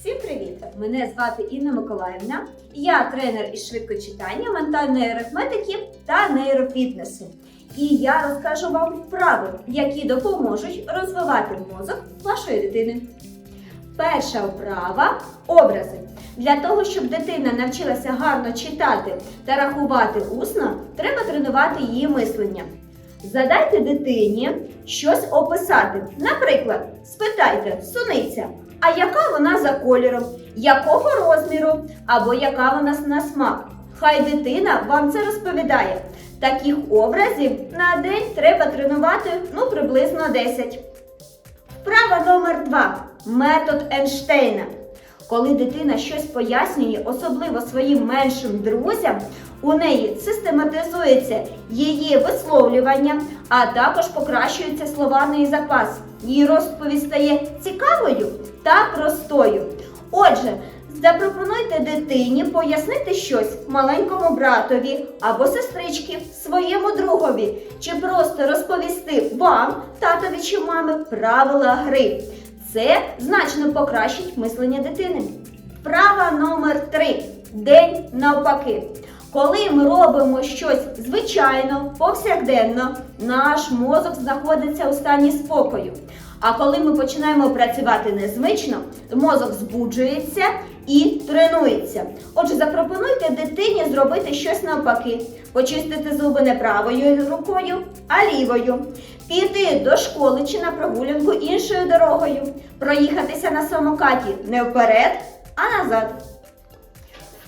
Всім привіт! Мене звати Інна Миколаївна. Я тренер із швидкочитання, ментальної арифметики та нейрофітнесу. І я розкажу вам вправи, які допоможуть розвивати мозок вашої дитини. Перша вправа образи. Для того, щоб дитина навчилася гарно читати та рахувати усно, треба тренувати її мислення. Задайте дитині щось описати. Наприклад, спитайте суниця, а яка вона за кольором, якого розміру або яка вона на смак. Хай дитина вам це розповідає. Таких образів на день треба тренувати ну приблизно 10. Вправа номер 2. Метод Ейнштейна. Коли дитина щось пояснює, особливо своїм меншим друзям, у неї систематизується її висловлювання, а також покращується словарний запас. Її розповідь стає цікавою та простою. Отже, запропонуйте дитині пояснити щось маленькому братові або сестричці, своєму другові, чи просто розповісти вам, татові чи мами, правила гри. Це значно покращить мислення дитини. Вправа номер 3. День навпаки. Коли ми робимо щось звичайно, повсякденно, наш мозок знаходиться у стані спокою. А коли ми починаємо працювати незвично, мозок збуджується і тренується. Отже, запропонуйте дитині зробити щось навпаки, почистити зуби не правою рукою, а лівою, піти до школи чи на прогулянку іншою дорогою, проїхатися на самокаті не вперед, а назад.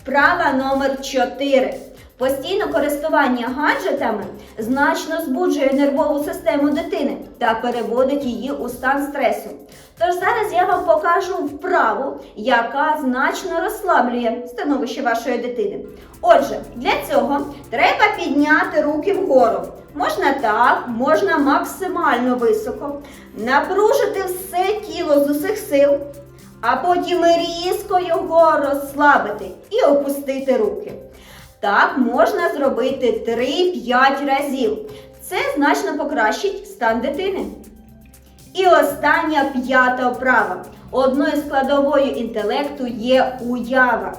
Вправа номер 4. Постійне користування гаджетами значно збуджує нервову систему дитини та переводить її у стан стресу. Тож зараз я вам покажу вправу, яка значно розслаблює становище вашої дитини. Отже, для цього треба підняти руки вгору. Можна так, можна максимально високо, напружити все тіло з усіх сил, а потім різко його розслабити і опустити руки. Так можна зробити 3-5 разів. Це значно покращить стан дитини. І остання п'ята вправа. Одною складовою інтелекту є уява.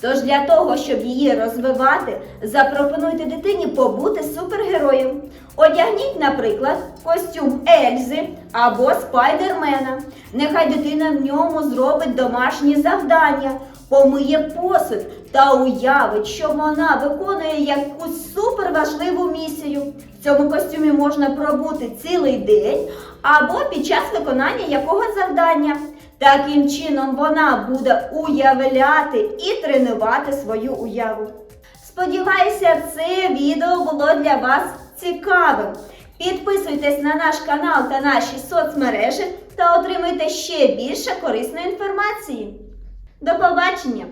Тож для того, щоб її розвивати, запропонуйте дитині побути супергероєм. Одягніть, наприклад, костюм Ельзи або Спайдермена. Нехай дитина в ньому зробить домашні завдання, помиє посуд та уявить, що вона виконує якусь суперважливу місію. В цьому костюмі можна пробути цілий день або під час виконання якогось завдання. Таким чином вона буде уявляти і тренувати свою уяву. Сподіваюся, це відео було для вас цікавим. Підписуйтесь на наш канал та наші соцмережі та отримуйте ще більше корисної інформації. До побачення!